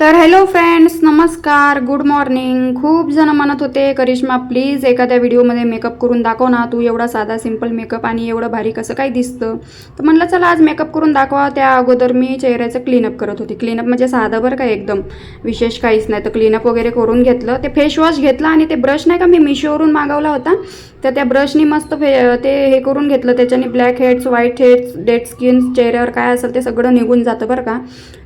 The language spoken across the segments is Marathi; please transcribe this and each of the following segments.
तर हॅलो फ्रेंड्स नमस्कार गुड मॉर्निंग खूप जण म्हणत होते करिश्मा प्लीज एखाद्या व्हिडिओमध्ये मेकअप करून दाखव ना. तू एवढा साधा सिंपल मेकअप आणि एवढं भारी कसं काय दिसतं? तर म्हणलं चला आज मेकअप करून दाखवा. त्या अगोदर मी चेहऱ्याचं क्लीनअप करत होती. क्लीनअप म्हणजे साधं बरं का एकदम. विशेष काहीच नाही. तर क्लीनअप वगैरे करून घेतलं. ते फेशवॉश घेतलं घेतला आणि ते ब्रश नाही का मी मिशोवरून मागवला होता. तर त्या ब्रशनी मस्त फे ते हे करून घेतलं. त्याच्याने black heads white heads dead skins चेहऱ्यावर काय असेल ते सगळं निघून जातं बरं का.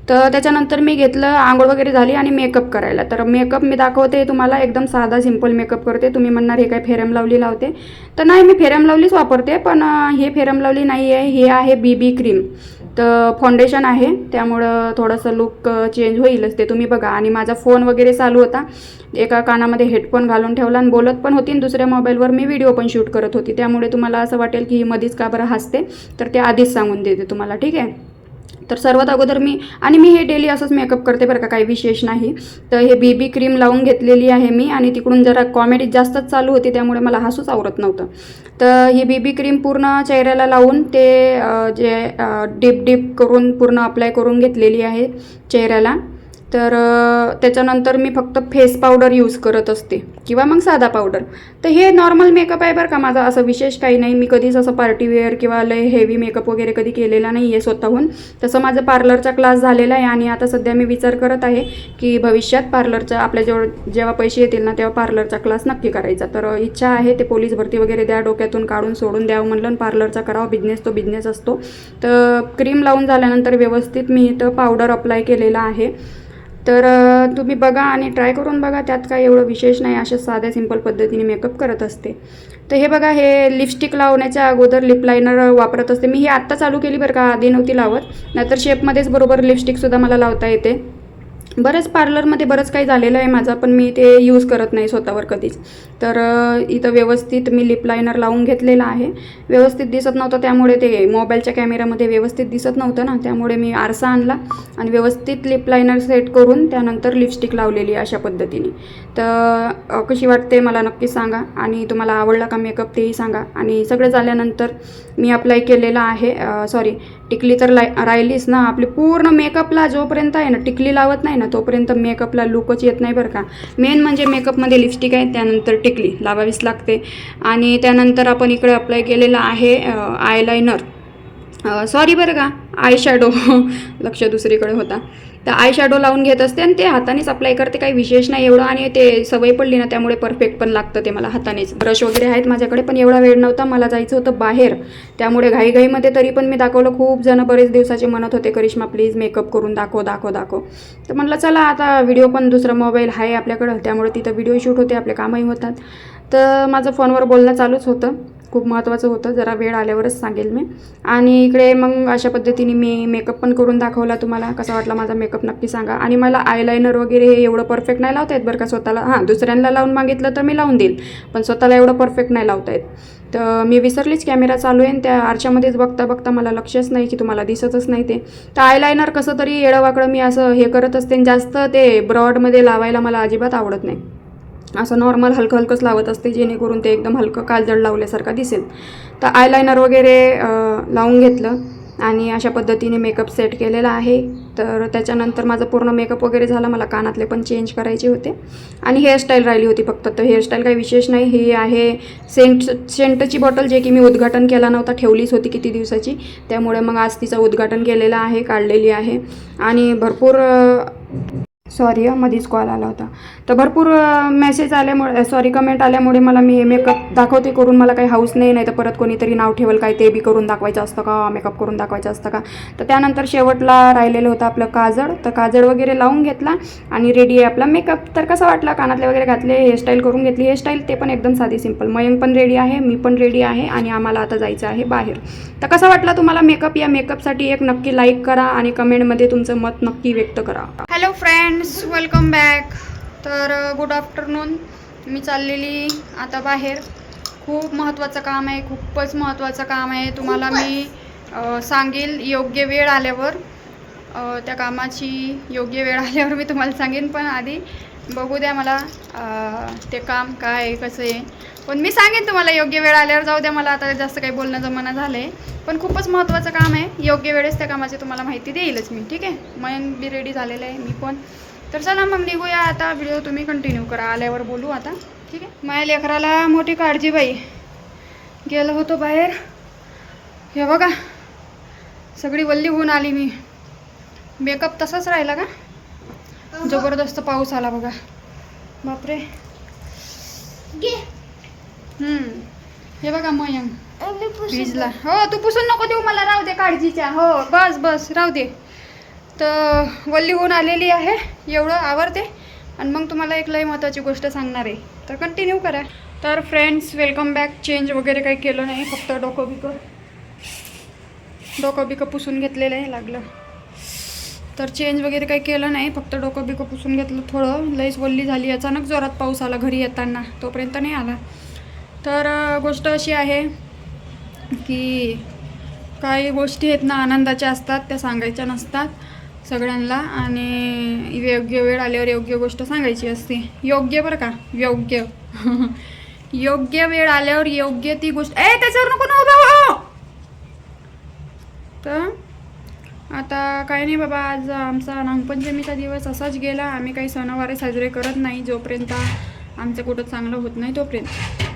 तर त्याच्यानंतर मी घेतलं आंघोळ वगैरे झाली आणि मेकअप करायला. तर मेकअप मी दाखवते तुम्हाला एकदम साधा सिंपल मेकअप करते. तुम्ही म्हणणार हे काय फेरम लावली लावते. तर नाही मी फेरम लावलीच वापरते पण हे फेरम लावली नाही आहे. हे आहे बी बी क्रीम तर फाउंडेशन आहे. त्यामुळं थोडंसं लुक चेंज होईलच ते तुम्ही बघा. आणि माझा फोन वगैरे चालू होता. एका कानामध्ये हेडफोन घालून ठेवला आणि बोलत पण होती आणि दुसऱ्या मोबाईलवर मी व्हिडिओ पण शूट करत होती. त्यामुळे तुम्हाला असं वाटेल की ही मधीच का बरं हसते. तर ते आधीच सांगून देते तुम्हाला ठीक आहे? तर सर्वात अगोदर मी आणि मी हे डेली असंच मेकअप करते बरं का काही विशेष नाही. तर हे बेबी क्रीम लावून घेतलेली आहे मी आणि तिकडून जरा कॉमेडी जास्तच चालू होती त्यामुळे मला हसूच आवरत नव्हतं. तर ही बेबी क्रीम पूर्ण चेहऱ्याला लावून ते जे डीप डीप करून पूर्ण अप्लाय करून घेतलेली आहे चेहऱ्याला. तर त्याच्यानंतर मी फक्त फेस पावडर यूज करत असते किंवा मग साधा पावडर. तर हे नॉर्मल मेकअप आहे बरं का माझा असं विशेष काही नाही. मी कधीच असं पार्टीवेअर किंवा लय हेवी मेकअप वगैरे कधी केलेला नाही आहे स्वतःहून. तसं माझं पार्लरचा क्लास झालेला आहे आणि आता सध्या मी विचार करत आहे की भविष्यात पार्लरचा आपल्या जेव्हा पैसे येतील ना तेव्हा पार्लरचा क्लास नक्की करायचा. तर इच्छा आहे ते पोलीस भरती वगैरे द्या डोक्यातून काढून सोडून द्यावं म्हणलं पार्लरचा करावा. बिझनेस तो बिझनेस असतो. तर क्रीम लावून झाल्यानंतर व्यवस्थित मी इथं पावडर अप्लाय केलेला आहे. तर तुम्ही बघा आणि ट्राय करून बघा त्यात काय एवढं विशेष नाही अशा साध्या सिंपल पद्धतीने मेकअप करत असते. तर हे बघा हे लिपस्टिक लावण्याच्या अगोदर लिप लायनर वापरत असते. मी ही आत्ता चालू केली बरं का आधी नव्हती लावत. नाहीतर शेपमध्येच बरोबर लिपस्टिकसुद्धा मला लावता येते. बरंच पार्लरमध्ये बरंच काही झालेलं आहे माझं पण मी ते यूज करत नाही स्वतःवर कधीच. तर इथं व्यवस्थित मी लिप लायनर लावून घेतलेला आहे. व्यवस्थित दिसत नव्हतं त्यामुळे ते मोबाईलच्या कॅमेऱ्यामध्ये व्यवस्थित दिसत नव्हतं ना त्यामुळे मी आरसा आणला आणि व्यवस्थित लिप लायनर सेट करून त्यानंतर लिपस्टिक लावलेली अशा पद्धतीने. तर कशी वाटते मला नक्की सांगा आणि तुम्हाला आवडला का मेकअप तेही सांगा. आणि सगळं झाल्यानंतर मी अप्लाय केलेलं आहे सॉरी टिकली तर लाय राहिलीच ना. आपली पूर्ण मेकअपला जोपर्यंत आहे ना टिकली लावत नाही ना तोपर्यंत मेकअपला लुकच येत नाही बरं का. मेन म्हणजे मेकअपमध्ये लिपस्टिक आहे त्यानंतर टिकली लावावीच लागते. आणि त्यानंतर आपण इकडे अप्लाय केलेलं आहे आयलायनर सॉरी बरं का आय शॅडो लक्ष दुसरीकडे होता. तर आय शॅडो लावून घेत असते आणि ते हातानेच अप्लाय करते काही विशेष नाही एवढं आणि ते सवय पडली ना त्यामुळे परफेक्ट पण लागतं ते मला हातानेच. ब्रश वगैरे आहेत माझ्याकडे पण एवढा वेळ नव्हता मला जायचं होतं बाहेर. त्यामुळे घाईघाईमध्ये तरी पण मी दाखवलं खूप जण बरेच दिवसाचे म्हणत होते करिश्मा प्लीज मेकअप करून दाखव दाखव दाखव. तर म्हटलं चला आता व्हिडिओ पण दुसरा मोबाईल आहे आपल्याकडं. त्यामुळे तिथं व्हिडिओ शूट होते आपले कामही होतात. तर माझं फोनवर बोलणं चालूच होतं. खूप महत्त्वाचं होतं. जरा वेळ आल्यावरच सांगेल मी. आणि इकडे मग अशा पद्धतीने मी मेकअप पण करून दाखवला तुम्हाला. कसा वाटला माझा मेकअप नक्की सांगा. आणि मला आयलायनर वगैरे हे एवढं परफेक्ट नाही लावता येत बरं का स्वतःला. हां दुसऱ्यांना लावून मागितलं तर मी लावून देईल. पण स्वतःला एवढं परफेक्ट नाही लावता येत. तर मी विसरलीच कॅमेरा चालू आहे आणि त्या आरशामध्येच बघता बघता मला लक्षच नाही की तुम्हाला दिसतच नाही ते. तर आयलायनर कसं तरी येडवाकडं मी असं हे करत असते आणि जास्त ते ब्रॉडमध्ये लावायला मला अजिबात आवडत नाही. असं नॉर्मल हलकं हलकंच लावत असते जेणेकरून ते एकदम हलकं काजळ लावल्यासारखा दिसेल. तर आयलायनर वगैरे लावून घेतलं आणि अशा पद्धतीने मेकअप सेट केलेला आहे. तर त्याच्यानंतर माझं पूर्ण मेकअप वगैरे झाला मला कानातले पण चेंज करायचे होते. आणि हेअरस्टाईल राहिली होती फक्त. तर हेअरस्टाईल काही विशेष नाही. ही आहे सेंट सेंटची बॉटल जे की मी उद्घाटन केला नव्हता ठेवलीच होती किती दिवसाची. त्यामुळे मग आज तिचं उद्घाटन केलेलं आहे काढलेली आहे. आणि भरपूर सॉरी हं, मधीच कॉल आला होता. तर भरपूर मेसेज आल्यामुळे सॉरी कमेंट आल्यामुळे मला मी मेकअप दाखवते करून. मला काही हाऊस नाही नाही तर परत कोणीतरी नाव ठेवलं काय ते बी करून दाखवायचं असतं का? मेकअप करून दाखवायचं असतं का? तर त्यानंतर शेवटला राहिलेलं होतं आपलं काजळ. तर काजळ वगैरे लावून घेतला आणि रेडी आहे आपला मेकअप तर कसा वाटला कानातले वगैरे घातले हेअरस्टाईल करून घेतली. हेअरस्टाईल ते पण एकदम साधी सिंपल मयंक पण रेडी आहे मी पण रेडी आहे आणि आम्हाला आता जायचं आहे बाहेर. तर कसा वाटला तुम्हाला मेकअप या मेकअपसाठी एक नक्की लाईक करा आणि कमेंटमध्ये तुमचं मत नक्की व्यक्त करा. हॅलो फ्रेंड्स वेलकम बॅक तर गुड आफ्टरनून मी चाललेली आता बाहेर. खूप महत्त्वाचं काम आहे. खूपच महत्त्वाचं काम आहे. तुम्हाला मी अ, सांगेल. योग्य वेळ आल्यावर अ, त्या कामाची योग्य वेळ आल्यावर मी तुम्हाला सांगेन. पण आधी बघू द्या मला ते काम काय आहे कसं आहे. पण मी सांगेन तुम्हाला योग्य वेळ आल्यावर जाऊ द्या मला आता जास्त काही बोलणं जमाना झालं आहे पण खूपच महत्त्वाचं काम आहे. योग्य वेळेस त्या कामाची तुम्हाला माहिती देईलच मी ठीक आहे? मयंक बी रेडी झालेलं आहे मी पण. तर चला मग निघूया आता व्हिडिओ तुम्ही कंटिन्यू करा. आल्यावर बोलू आता ठीक आहे? माझ्या लेकराला मोठी काळजी बाई. गेलो होतो बाहेर. हे बघा सगळी वल्ली होऊन आली मी. मेकअप तसाच राहिला का? जबरदस्त पाऊस आला बघा. बापरे. हे बघा मयंक. भिजला हो तू पुसून नको देऊ मला राहू दे काळजीच्या. हो बस बस राहू दे. तर वल्ली होऊन आलेली आहे. एवढं आवडते आणि मग तुम्हाला एक लय महत्त्वाची गोष्ट सांगणार आहे. तर कंटिन्यू करा. तर फ्रेंड्स वेलकम बॅक चेंज वगैरे काही केलं नाही. फक्त डोकं बिकं. डोकं बिकं पुसून घेतलेलं आहे लागलं. तर चेंज वगैरे काही केलं नाही. फक्त डोकं बिकं पुसून घेतलं थोडं. लईच वल्ली झाली. अचानक जोरात पाऊस आला घरी येताना. तोपर्यंत नाही आला. तर गोष्ट अशी आहे की काही गोष्टी आहेत ना आनंदाच्या असतात त्या सांगायच्या नसतात सगळ्यांना आणि योग्य वेळ आल्यावर योग्य गोष्ट सांगायची असते. योग्य बरं का? योग्य. योग्य वेळ आल्यावर योग्य ती गोष्ट ए त्याच्यावर नको ना उभा हो तर आता काय नाही बाबा आज आमचा नागपंचमीचा दिवस असाच गेला. आम्ही काही सणवारे साजरे करत नाही जोपर्यंत आमचं कुठं चांगलं होत नाही तोपर्यंत.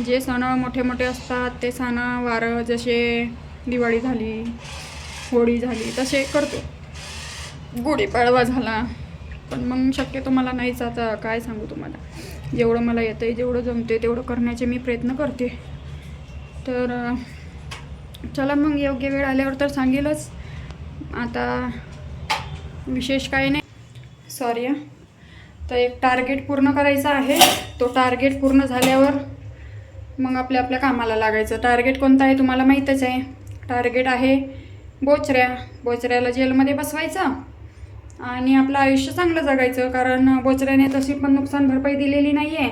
जे सण मोठे मोठे असतात ते सण वारं जसे दिवाळी झाली होळी झाली तसे करतो. गुढीपाडवा झाला. पण मग शक्यतो मला नाहीच आता काय सांगू तुम्हाला. जेवढं मला येतं आहे जेवढं जमते तेवढं करण्याचे मी प्रयत्न करते. तर चला मग योग्य वेळ आल्यावर तर सांगेलच. आता विशेष काही नाही. सॉरी तर एक टार्गेट पूर्ण करायचं आहे. तो टार्गेट पूर्ण झाल्यावर मग आपल्या आपल्या कामाला लागायचं. टार्गेट कोणतं आहे तुम्हाला माहीतच आहे. टार्गेट आहे बोचऱ्या. बोचऱ्याला जेलमध्ये बसवायचं आणि आपलं आयुष्य चांगलं जगायचं. कारण बोचऱ्याने तशी पण नुकसान भरपाई दिलेली नाही आहे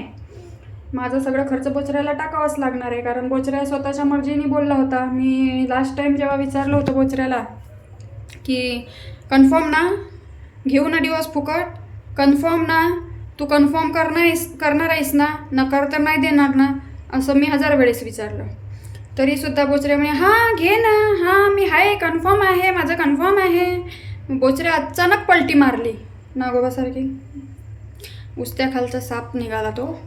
माझं सगळं खर्च बोचऱ्याला टाकावंच लागणार आहे. कारण बोचऱ्या स्वतःच्या मर्जीने बोलला होता. मी लास्ट टाईम जेव्हा विचारलं होतं बोचऱ्याला की कन्फर्म ना? घेऊ ना डिवॉर्स फुकट? कन्फर्म ना? तू कन्फर्म करणार आहेस करणार आहेस ना? नकार तर नाही देणार ना? असं मी हजार वेळेस विचारलं. तरीसुद्धा बोचऱ्या म्हणे हां घे ना. हां मी आहे कन्फर्म आहे माझं कन्फर्म आहे. बोचऱ्या अचानक पलटी मारली. नागोबासारखी. उस्त्या खालचा साप निघाला तो.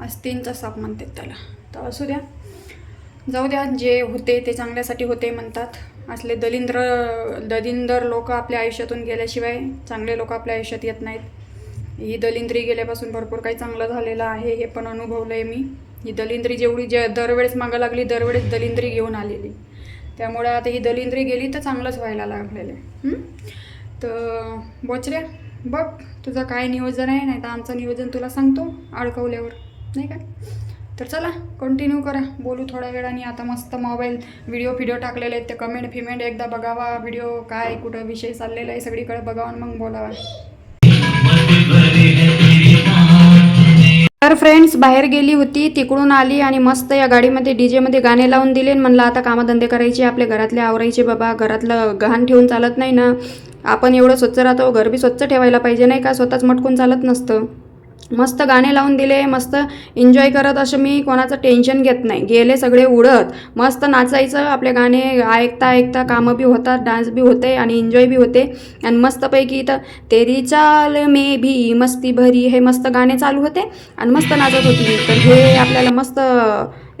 अस्तींचा साप म्हणतात त्याला. तर असू द्या. जाऊ द्या जे होते ते चांगल्यासाठी होते म्हणतात. असले दलिंद्र दलिंदर लोक आपल्या आयुष्यातून गेल्याशिवाय चांगले लोक आपल्या आयुष्यात येत नाहीत. ही दलिंद्री गेल्यापासून भरपूर काही चांगलं झालेलं आहे हे पण अनुभवलं आहे मी. ही दलिंद्री जेवढी जे दरवेळेस मागं लागली दरवेळेस दलिंद्री घेऊन आलेली. त्यामुळे आता ही दलिंद्री गेली तर चांगलंच व्हायला लागलेलं आहे. तर बोचऱ्या बघ तुझं काय नियोजन आहे नाही तर आमचं नियोजन तुला सांगतो अडकवल्यावर. नाही का? तर चला कंटिन्यू करा. बोलू थोड्या वेळाने. आता मस्त मोबाईल व्हिडिओ फिडिओ टाकलेले आहेत. ते कमेंट फिमेंट एकदा बघावा. व्हिडिओ काय कुठं विषय चाललेला आहे सगळीकडे बघावा मग बोलावा. तर फ्रेंड्स बाहेर गेली होती तिकडून आली आणि मस्त या गाडीमध्ये डी जेमध्ये गाणे लावून दिले म्हणलं आता कामधंदे करायचे आपल्या घरातले आवरायचे बाबा घरातलं गहाण ठेवून चालत नाही ना. आपण एवढं स्वच्छ राहतो घर बी स्वच्छ ठेवायला पाहिजे नाही का? स्वतःच मटकून चालत नसतं. मस्त गाणे लावून दिले मस्त एन्जॉय करत असं मी कोणाचं टेन्शन घेत नाही गेले सगळे उडत मस्त नाचायचं आपले गाणे ऐकता ऐकता कामं बी होतात डान्स बी होते आणि एन्जॉय बी होते आणि मस्तपैकी इथं तेरी चाल मे भी मस्ती भरी हे मस्त गाणे चालू होते आणि मस्त नाचत होती मी. तर हे आपल्याला मस्त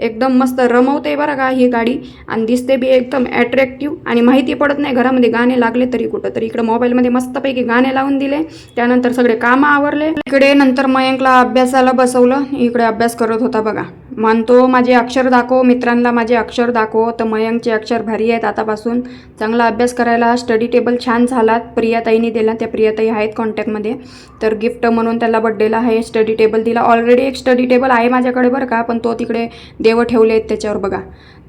एकदम मस्त रमवते बरं का ही गाडी. आणि दिसते बी एकदम ॲट्रॅक्टिव्ह आणि माहिती पडत नाही घरामध्ये गाणे लागले तरी कुठं तरी. इकडं मोबाईलमध्ये मस्तपैकी गाणे लावून दिले. त्यानंतर सगळे कामं आवरले. इकडे नंतर मयंकला अभ्यासाला बसवलं. इकडे अभ्यास करत होता बघा. म्हणतो माझे अक्षर दाखव मित्रांना माझे अक्षर दाखव. तर मयंकचे अक्षर भारी आहेत आतापासून. चांगला अभ्यास करायला स्टडी टेबल छान झाला प्रियाताईने दिला त्या प्रियाताई आहेत कॉन्टॅक्टमध्ये तर गिफ्ट म्हणून त्याला बड्डेला आहे स्टडी टेबल दिला. ऑलरेडी एक स्टडी टेबल आहे माझ्याकडे बरं का पण तो तिकडे देव ठेवले आहेत त्याच्यावर बघा.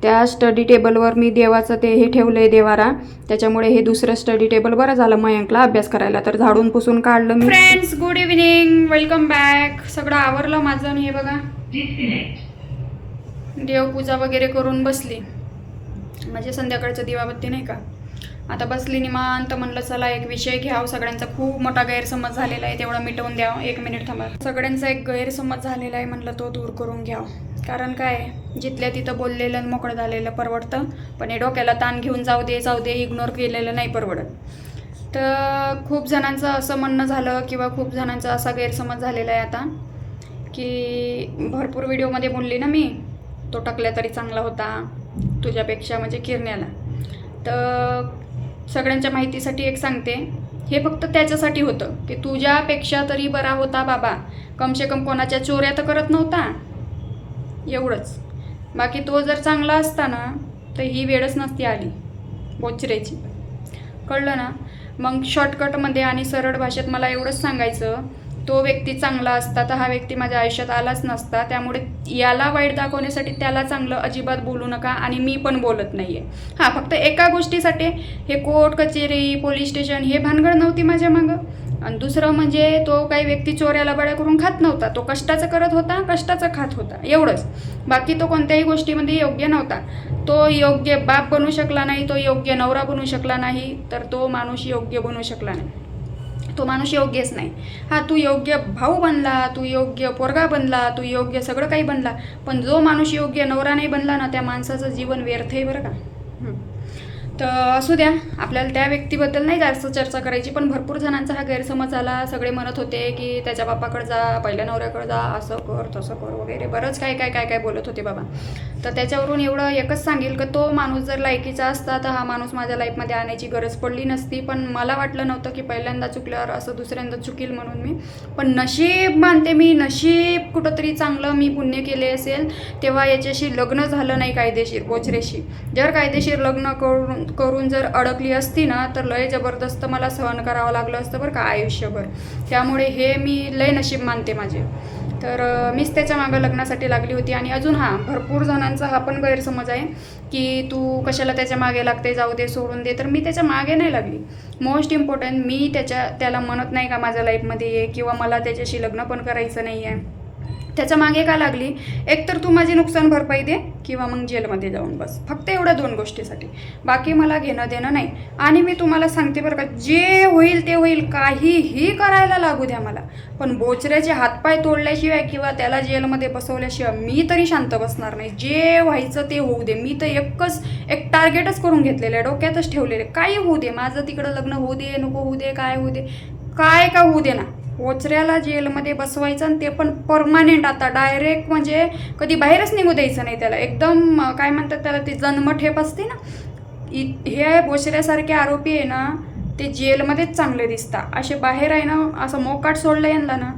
त्या स्टडी टेबलवर मी देवाचं ते हे ठेवलं आहे देवारा. त्याच्यामुळे हे दुसरं स्टडी टेबल बरं झालं मयंकला अभ्यास करायला. तर झाडून पुसून काढलं मी. Friends good evening welcome back सगळं आवरलं माझं आणि हे बघा. देवपूजा वगैरे करून बसली. म्हणजे संध्याकाळचं दिवाबत्ती नाही का? आता बसली निमांत म्हणलं चला एक विषय घ्याव. सगळ्यांचा खूप मोठा गैरसमज झालेला आहे. तेवढा मिटवून द्याव एक मिनिट थांबा. सगळ्यांचा एक गैरसमज झालेला आहे म्हणलं तो दूर करून घ्यावं. कारण काय? जिथल्या तिथं बोललेलं आणि मोकळं झालेलं परवडतं. पण हे डोक्याला ताण घेऊन जाऊ दे जाऊ दे इग्नोर केलेलं नाही परवडत. तर खूप जणांचं असं म्हणणं झालं किंवा खूप जणांचा असा गैरसमज झालेला आहे आता. की भरपूर व्हिडिओमध्ये बोलली ना मी. तो टाकला तरी चांगला होता तुझ्यापेक्षा म्हणजे किरण्याला तर सगळ्यांच्या माहितीसाठी एक सांगते हे फक्त त्याच्यासाठी होतं की तुझ्यापेक्षा तरी बरा होता बाबा. कमसे कम कोणाच्या चोऱ्या तर करत नव्हता. एवढंच. बाकी तो जर चांगला असता ना तर ही वेळच नसती आली बोचरेची. कळलं ना? मग शॉर्टकटमध्ये आणि सरळ भाषेत मला एवढंच सांगायचं तो व्यक्ती चांगला असता तर हा व्यक्ती माझ्या आयुष्यात आलाच नसता. त्यामुळे याला वाईट दाखवण्यासाठी त्याला चांगलं अजिबात बोलू नका आणि मी पण बोलत नाही आहे हां फक्त एका गोष्टीसाठी. हे कोर्ट कचेरी पोलीस स्टेशन हे भानगड नव्हती माझ्या मागं. आणि दुसरं म्हणजे तो काही व्यक्ती चोऱ्याला बड्या करून खात नव्हता. तो कष्टाचं करत होता कष्टाचं खात होता. एवढंच. बाकी तो कोणत्याही गोष्टीमध्ये योग्य नव्हता. तो योग्य बाप बनू शकला नाही तो योग्य नवरा बनू शकला नाही तर तो माणूस योग्य बनू शकला नाही. तो माणूस योग्यच नाही. हा तू योग्य भाऊ बनला तू योग्य पोरगा बनला तू योग्य सगळं काही बनला पण जो माणूस योग्य नवरा नाही बनला ना त्या माणसाचं जीवन व्यर्थ आहे बरं का? तर असू द्या आपल्याला त्या व्यक्तीबद्दल नाही जास्त चर्चा करायची पण भरपूर जणांचा हा गैरसमज झाला. सगळे म्हणत होते की त्याच्या बापाकडे जा पहिल्या नवऱ्याकडे जा असं कर तसं कर वगैरे. बरंच काय काय काय काय बोलत होते बाबा. तर त्याच्यावरून एवढं एकच सांगेल की तो माणूस जर लायकीचा असता तर हा माणूस माझ्या लाईफमध्ये आणायची गरज पडली नसती. पण मला वाटलं नव्हतं की पहिल्यांदा चुकल्यावर असं दुसऱ्यांदा चुकील म्हणून मी. पण नशीब मानते मी नशीब कुठंतरी चांगलं मी पुण्य केले असेल तेव्हा याच्याशी लग्न झालं नाही कायदेशीर बोचरेशी जर कायदेशीर लग्न करून करून जर अडकली असती ना तर लय जबरदस्त मला सहन करावं लागलं असतं बरं का आयुष्यभर. त्यामुळे हे मी लय नशीब मानते माझे. तर मीच त्याच्या मागं लग्नासाठी लागली होती आणि अजून हां भरपूर जणांचा हा पण गैरसमज आहे की तू कशाला त्याच्यामागे लागते जाऊ दे सोडून दे. तर मी त्याच्यामागे नाही लागली. मोस्ट इम्पॉर्टंट मी त्याच्या त्याला म्हणत नाही का माझ्या लाईफमध्ये ये किंवा मला त्याच्याशी लग्न पण करायचं नाही आहे त्याच्यामागे का लागली? एक तर तू माझी नुकसान भरपाई दे किंवा मग जेलमध्ये जाऊन बस. फक्त एवढ्या दोन गोष्टीसाठी. बाकी मला घेणं देणं नाही. आणि मी तुम्हाला सांगते बरं का जे होईल ते होईल. काहीही करायला लागू द्या मला. पण बोचऱ्याचे हातपाय तोडल्याशिवाय किंवा त्याला जेलमध्ये बसवल्याशिवाय मी तरी शांत बसणार नाही. जे व्हायचं ते होऊ दे. मी तर एकच एक टार्गेटच करून घेतलेलं आहे. डोक्यातच ठेवलेलं आहे. काही होऊ दे. माझं तिकडं लग्न होऊ दे नको होऊ दे काय होऊ दे. काय का होऊ दे ना ओचऱ्याला जेलमध्ये बसवायचं आणि ते पण परमानेंट आता डायरेक्ट म्हणजे कधी बाहेरच निघू द्यायचं नाही त्याला. एकदम काय म्हणतात त्याला ती जन्मठेप असते ना. इ हे बोचऱ्यासारखे आरोपी आहे ना ते जेलमध्येच चांगले दिसतात. असे बाहेर आहे ना असं मोकाट सोडलं यांना ना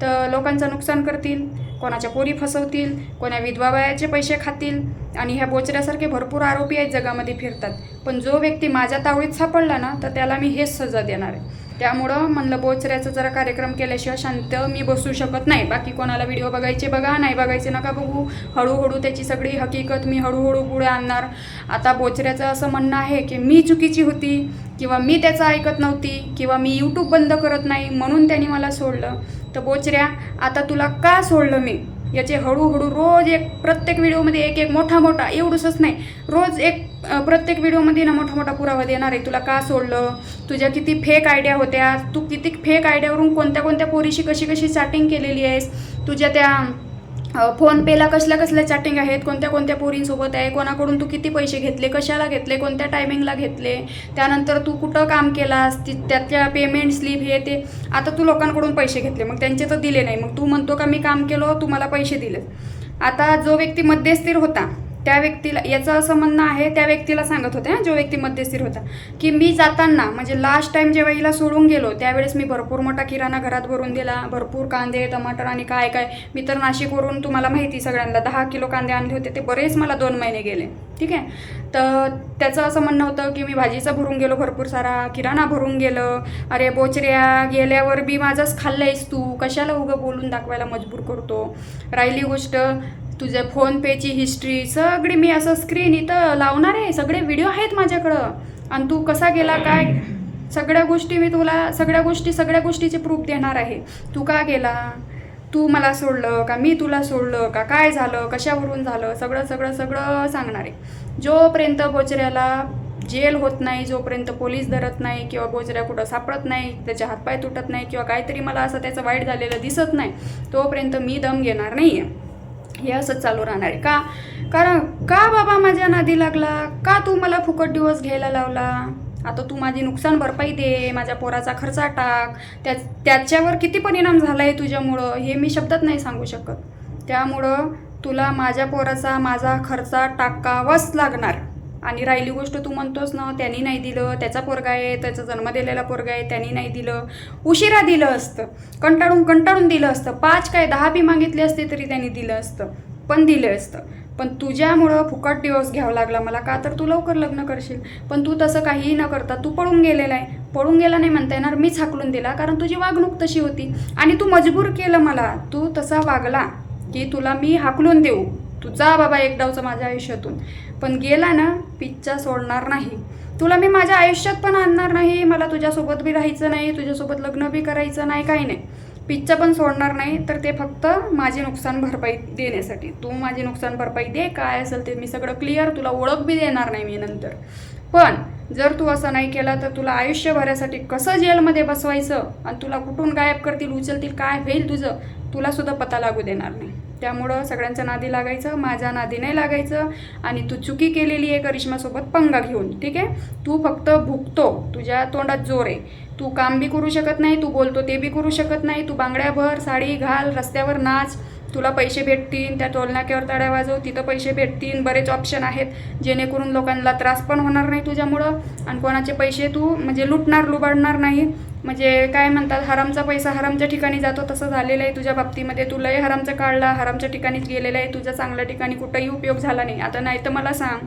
तर लोकांचं नुकसान करतील कोणाच्या पोरी फसवतील कोणा विधवा बायाचे पैसे खातील आणि ह्या बोचऱ्यासारखे भरपूर आरोपी आहेत जगामध्ये फिरतात. पण जो व्यक्ती माझ्या तावडीत सापडला ना तर त्याला मी हेच सजा देणार आहे. त्यामुळं म्हणलं बोचऱ्याचा जरा कार्यक्रम केल्याशिवाय शांत मी बसू शकत नाही. बाकी कोणाला व्हिडिओ बघायचे बघा नाही बघायचे नका बघू. हळूहळू त्याची सगळी हकीकत मी हळूहळू पुढे आणणार. आता बोचऱ्याचं असं म्हणणं आहे की मी चुकीची होती किंवा मी त्याचं ऐकत नव्हती किंवा मी यूट्यूब बंद करत नाही म्हणून त्यांनी मला सोडलं. तर बोचऱ्या आता तुला का सोडलं मी? याचे हळूहळू रोज एक प्रत्येक व्हिडिओमध्ये एक एक मोठा मोठा एवढंच नाही. रोज एक प्रत्येक व्हिडिओमध्ये ना मोठा मोठा पुरावा देणार आहे. तुला का सोडलं? तुझ्या किती फेक आयडिया होत्या? तू किती फेक आयडियावरून कोणत्या कोणत्या पोरीशी कशी कशी चॅटिंग केलेली आहेस? तुझ्या त्या फोनपेला कसल्या कसल्या चॅटिंग आहेत? कोणत्या कोणत्या पोरींसोबत आहे? कोणाकडून तू किती पैसे घेतले? कशाला घेतले? कोणत्या टायमिंगला घेतले? त्यानंतर तू कुठं काम केलास? ती त्यातल्या पेमेंट स्लिप हे ते आता तू लोकांकडून पैसे घेतले. मग त्यांचे तर दिले नाही. मग तू म्हणतो का मी काम केलं तू मला पैसे दिले आता जो व्यक्ती मध्यस्थिर होता त्या व्यक्तीला याचं असं म्हणणं आहे त्या व्यक्तीला सांगत होते हं, जो व्यक्ती मध्यस्थिर होता की मी जाताना म्हणजे लास्ट टाइम जेव्हा हिला सोडून गेलो त्यावेळेस मी भरपूर मोठा किराणा घरात भरून दिला भरपूर कांदे टमाटर आणि काय काय मी तर नाशिकवरून तुम्हाला माहिती सगळ्यांना दहा किलो कांदे आणले होते ते बरेच मला दोन महिने गेले ठीक आहे? तर त्याचं असं म्हणणं होतं की मी भाजीचं भरून गेलो भरपूर सारा किराणा भरून गेलं अरे बोचऱ्या गेल्यावर बी माझंच खाल्लंयस तू कशाला उगं बोलून दाखवायला मजबूर करतो? राहिली गोष्ट तुझ्या फोनपेची हिस्ट्री सगळी मी असं स्क्रीन इथं लावणार आहे. सगळे व्हिडिओ आहेत माझ्याकडं. आणि तू कसा गेला काय? सगळ्या गोष्टी मी तुला सगळ्या गोष्टी सगळ्या गोष्टीचे प्रूफ देणार आहे. तू का गेला? तू मला सोडलं का? मी तुला सोडलं का? काय झालं? कशावरून झालं? सगळं सगळं सगळं सांगणार आहे. जोपर्यंत बोचऱ्याला जेल होत नाही जोपर्यंत पोलीस धरत नाही किंवा बोचऱ्या कुठं सापडत नाही त्याचे हातपाय तुटत नाही किंवा काहीतरी मला असं त्याचं वाईट झालेलं दिसत नाही तोपर्यंत मी दम घेणार नाही आहे हे असं चालू राहणार आहे. का? कारण का बाबा माझ्या नादी लागला? का तू मला फुकट दिवस घ्यायला लावला? आता तू माझी नुकसान भरपाई दे माझ्या पोराचा खर्चा टाक. त्या त्याच्यावर किती परिणाम झाला आहे तुझ्यामुळं? हे मी शब्दात नाही सांगू शकत. त्यामुळं तुला माझ्या पोराचा माझा खर्चा टाकावाच लागणार. आणि राहिली गोष्ट तू म्हणतोस ना त्यांनी नाही दिलं त्याचा पोरगा आहे त्याचा जन्म दिलेला पोरगा आहे त्यांनी नाही दिलं. उशिरा दिलं असतं कंटाळून कंटाळून दिलं असतं. पाच काय दहा बी मागितले असते तरी त्यांनी दिलं असतं पण दिलं असतं. पण तुझ्यामुळं फुकट दिवस घ्यावा लागला. मला का तर तू लवकर लग्न करशील? पण तू तसं काहीही न करता तू पळून गेलेला आहे. पळून गेला नाही म्हणता येणार मीच हाकलून दिला कारण तुझी वागणूक तशी होती. आणि तू मजबूर केलं मला. तू तसा वागला की तुला मी हाकलून देऊ. तुझा बाबा एक डावचा माझ्या आयुष्यातून. पण गेला ना पिच्चा सोडणार नाही. तुला मी माझ्या आयुष्यात पण आणणार नाही. मला तुझ्यासोबत बी राहायचं नाही तुझ्यासोबत लग्न बी करायचं नाही काही नाही. पिच्चा पण सोडणार नाही तर ते फक्त माझी नुकसान भरपाई देण्यासाठी. तू माझी नुकसान भरपाई दे काय असेल ते मी सगळं क्लिअर तुला ओळख बी देणार नाही मी नंतर. पण जर तू असं नाही केलं तर तुला आयुष्यभरासाठी कसं जेलमध्ये बसवायचं? आणि तुला कुठून गायब करतील उचलतील काय होईल तुझं? तुलासुद्धा पता लागू देणार नाही. त्यामुळं सगळ्यांच्या नादी लागायचं माझ्या नादी नाही लागायचं. आणि तू चुकी केलेली आहे करिश्मासोबत पंगा घेऊन ठीक आहे? तू फक्त भुकतो तुझ्या तोंडात जोर आहे. तू काम बी करू शकत नाही तू बोलतो ते बी करू शकत नाही तू बांगड्या भर साडी घाल रस्त्यावर नाच तुला पैसे भेटतील त्या टोलनाक्यावर तड्या वाजव तिथं पैसे भेटतील बरेच ऑप्शन आहेत जेणेकरून लोकांना त्रास पण होणार नाही तुझ्यामुळं. आणि कोणाचे पैसे तू म्हणजे लुटणार लुबाडणार नाही. म्हणजे काय म्हणतात हरामचा पैसा हरामच्या ठिकाणी जातो तसं झालेलं आहे तुझ्या बाबतीमध्ये. तुलाही हरामचा काढला हरामच्या ठिकाणीच गेलेला आहे तुझा चांगल्या ठिकाणी कुठंही उपयोग झाला नाही. आता नाही तर मला सांग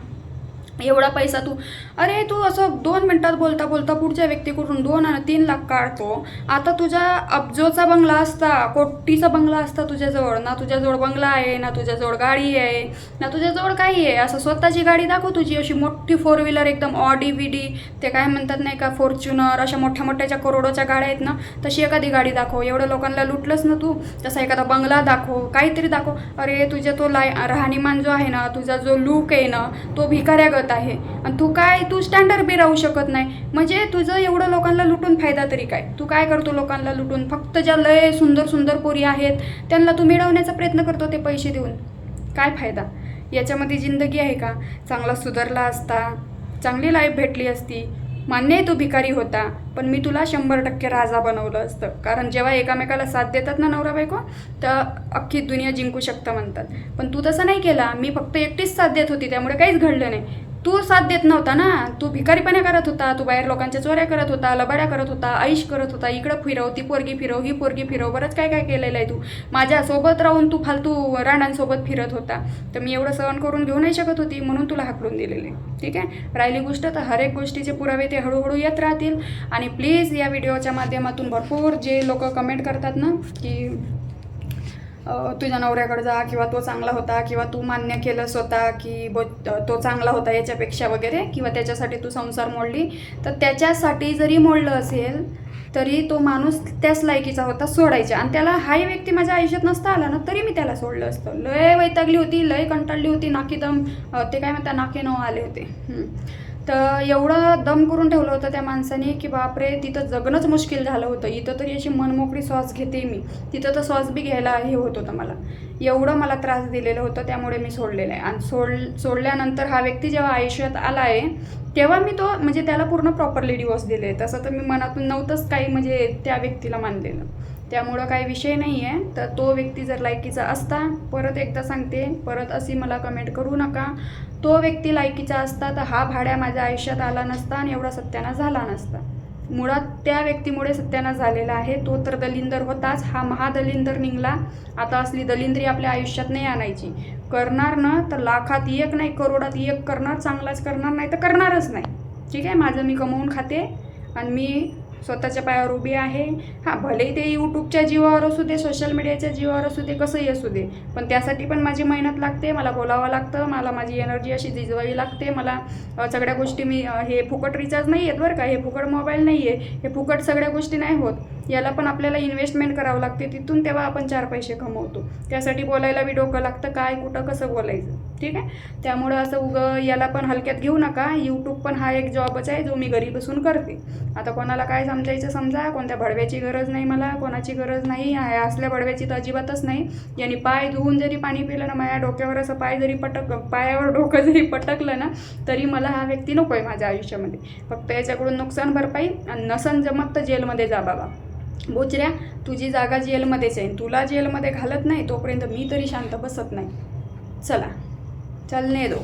एवढा पैसा तू अरे तू असं दोन मिनटात बोलता बोलता पुढच्या व्यक्तीकडून दोन आणि तीन लाख काढतो. आता तुझ्या अब्जोचा बंगला असता कोटीचा बंगला असता तुझ्याजवळ. ना तुझ्याजवळ बंगला आहे ना तुझ्याजवळ गाडी आहे ना तुझ्याजवळ काही आहे. असं स्वतःची गाडी दाखव तुझी अशी मोठी फोर व्हीलर एकदम ऑडी विडी ते काय म्हणतात नाही का फॉर्च्युनर अशा मोठ्या मोठ्याच्या करोडोच्या गाड्या आहेत ना तशी एखादी गाडी दाखव. एवढ्या लोकांना लुटलंस ना तू तसा एखादा बंगला दाखव काहीतरी दाखव. अरे तुझ्या तो लाय राहणीमान जो आहे ना तुझा जो लूक आहे ना तो भिकाऱ्यागत आहे. आणि तू काय तू स्टँडर्ड बी राहू शकत नाही. म्हणजे तुझं एवढं लोकांना लुटून फायदा तरी काय? तू काय करतो लोकांना लुटून? फक्त ज्या लय सुंदर सुंदर पोरी आहेत त्यांना तू मिळवण्याचा प्रयत्न करतो ते पैसे देऊन. काय फायदा? याच्यामध्ये जिंदगी आहे का? चांगला सुधारला असता चांगली लाईफ भेटली असती. मान्य आहे तू भिकारी होता पण मी तुला शंभर टक्के राजा बनवलं असतं. कारण जेव्हा एकामेकाला साथ देतात ना नवरा बायको तर अख्खी दुनिया जिंकू शकतं म्हणतात. पण तू तसं नाही केला. मी फक्त एकटीच साथ देत होती त्यामुळे काहीच घडलं नाही. तू साथ देत नव्हता ना? तू भिकारीपणा करत होता तू बाहेर लोकांच्या चोऱ्या करत होता लबाड्या करत होता ऐश करत होता इकडं फिरव ती पोरगी फिरव ही पोरगी फिरव बरंच काय काय केलेलं आहे तू. माझ्यासोबत राहून तू फालतू राणांसोबत फिरत होता. तर मी एवढं सहन करून घेऊ नाही शकत होती म्हणून तुला हाकलून दिलेले. ठीक आहे? राहिली गोष्ट तर हर एक गोष्टीचे पुरावे ते हळूहळू येत राहतील. आणि प्लीज या व्हिडिओच्या माध्यमातून भरपूर जे लोक कमेंट करतात ना की तुझ्या नवऱ्याकडे जा किंवा तो चांगला होता किंवा तू मान्य केलं स्वतः की ब तो चांगला होता याच्यापेक्षा वगैरे किंवा त्याच्यासाठी तू संसार मोडली तर त्याच्यासाठी जरी मोडलं असेल तरी तो माणूस त्याच लायकीचा होता सोडायचा आणि त्याला हाही व्यक्ती माझ्या आयुष्यात नसता आला ना तरी मी त्याला सोडलं असतं. लय वैतागली होती लय कंटाळली होती नाकीदम ते काय म्हणता नाके न आले होते. तर एवढं दम करून ठेवलं होतं त्या माणसाने की बापरे तिथं जगणंच मुश्किल झालं होतं. इथं तरी अशी मनमोकळी श्वास घेते मी. तिथं तर श्वास बी घ्यायला हे होत होतं मला. एवढं मला त्रास दिलेलं होतं त्यामुळे मी सोडलेलं आहे. आणि सोड सोडल्यानंतर हा व्यक्ती जेव्हा आयुष्यात आला आहे तेव्हा मी तो म्हणजे त्याला पूर्ण प्रॉपरली डिवोर्स दिले. तसं तर मी मनातून नव्हतंच काही म्हणजे त्या व्यक्तीला मानलेलं. त्यामुळं काही विषय नाही आहे तर तो व्यक्ती जर लायकीचा असता परत एकदा सांगते परत अशी मला कमेंट करू नका. तो व्यक्ती लायकीचा असता तर हा भाड्या माझ्या आयुष्यात आला नसता आणि एवढा सत्यानाश झाला नसता. मुळात त्या व्यक्तीमुळे सत्यानाश झालेला आहे. तो तर दलिंदर होताच. हा महादलिंदर निघला. आता असली दलिंद्री आपल्या आयुष्यात नाही आणायची. करणार ना तर लाखात एक नाही करोडात एक करणार चांगलाच करणार नाही तर करणारच नाही. ठीक आहे? माझं मी कमवून खाते आणि मी स्वतःच्या पायावर उभी आहे. हां भले ते यूट्यूबच्या जीवावर असू दे सोशल मीडियाच्या जीवावर असू दे कसंही असू दे पण त्यासाठी पण माझी मेहनत लागते मला बोलावं लागतं मला माझी एनर्जी अशी झिजवावी लागते. मला सगळ्या गोष्टी मी हे फुकट रिचार्ज नाही आहेत बरं का हे फुकट मोबाईल नाही आहे हे फुकट सगळ्या गोष्टी नाही होत. याला पण आपल्याला इन्व्हेस्टमेंट करावं लागते तिथून तेव्हा आपण चार पैसे कमवतो. त्यासाठी बोलायला बी डोकं लागतं काय कुठं कसं बोलायचं? ठीक आहे? त्यामुळं असं उगं याला पण हलक्यात घेऊ नका. यूट्यूब पण हा एक जॉबच आहे जो मी घरी बसून करते. आता कोणाला काय समजायचं समजा. कोणत्या भडव्याची गरज नाही मला कोणाची गरज नाही. ह्या असल्या भडव्याची तर अजिबातच नाही. यांनी पाय धुवून जरी पाणी पिलं ना माझ्या डोक्यावर असं पाय जरी पटक पायावर डोकं जरी पटकलं ना तरी मला हा व्यक्ती नको आहे माझ्या आयुष्यामध्ये. फक्त याच्याकडून नुकसान भरपाई आणि नसन जमत तर जेलमध्ये जा बाबा. बोचऱ्या तुझी जागा जेलमध्येच आहे. तुला जेलमध्ये घालत नाही तोपर्यंत मी तरी शांत बसत नाही. चला. चलने दो.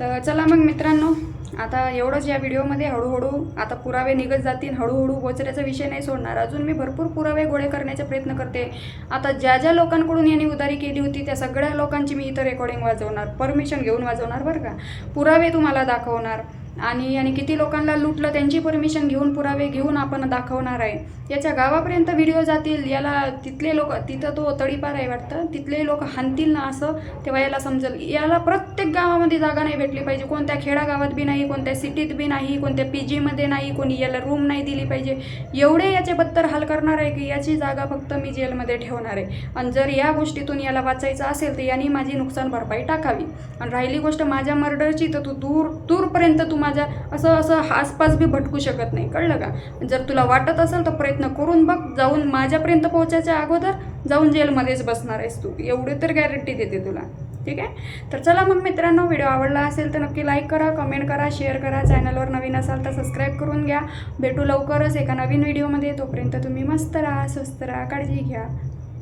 तर चला मग मित्रांनो आता एवढंच या व्हिडिओमध्ये हळूहळू आता पुरावे निघत जातील. हळूहळू गोचऱ्याचा विषय नाही सोडणार. अजून मी भरपूर पुरावे गोळे करण्याचा प्रयत्न करते. आता ज्या ज्या लोकांकडून यांनी उधारी केली होती त्या सगळ्या लोकांची मी इथं रेकॉर्डिंग वाजवणार. परमिशन घेऊन वाजवणार बरं का? पुरावे तुम्हाला दाखवणार. आणि आणि किती लोकांना लुटलं त्यांची परमिशन घेऊन पुरावे घेऊन आपण दाखवणार आहे. याच्या गावापर्यंत व्हिडिओ जातील याला तिथले लोक तिथं तो तडीपार आहे वाटतं तिथले लोक हाणतील ना असं तेव्हा याला समजेल. याला प्रत्येक गावामध्ये जागा नाही भेटली पाहिजे. कोणत्या खेडागावात बी नाही कोणत्या सिटीत बी नाही कोणत्या पी जीमध्ये नाही कोणी याला रूम नाही दिली पाहिजे. एवढे याचे बत्तर हाल करणार आहे की याची जागा फक्त मी जेलमध्ये ठेवणार आहे. आणि जर या गोष्टीतून याला वाचायचं असेल तर यांनी माझी नुकसान भरपाई टाकावी. आणि राहिली गोष्ट माझ्या मर्डरची तर तू दूर दूरपर्यंत तुम्हाला माझ्या असं असं आसपास बी भटकू शकत नाही. कळलं का? जर तुला वाटत असेल तर प्रयत्न करून बघ. जाऊन माझ्यापर्यंत पोहोचायच्या अगोदर जाऊन जेलमध्येच बसणार आहेस तू. एवढी तर गॅरंटी देते तुला. ठीक आहे? तर चला मग मित्रांनो व्हिडिओ आवडला असेल तर नक्की लाईक करा कमेंट करा शेअर करा. चॅनलवर नवीन असाल तर सबस्क्राईब करून घ्या. भेटू लवकरच एका नवीन व्हिडिओमध्ये तोपर्यंत तुम्ही मस्त राहा स्वस्त राहा काळजी घ्या.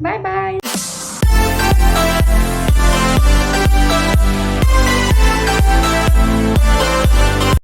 Bye bye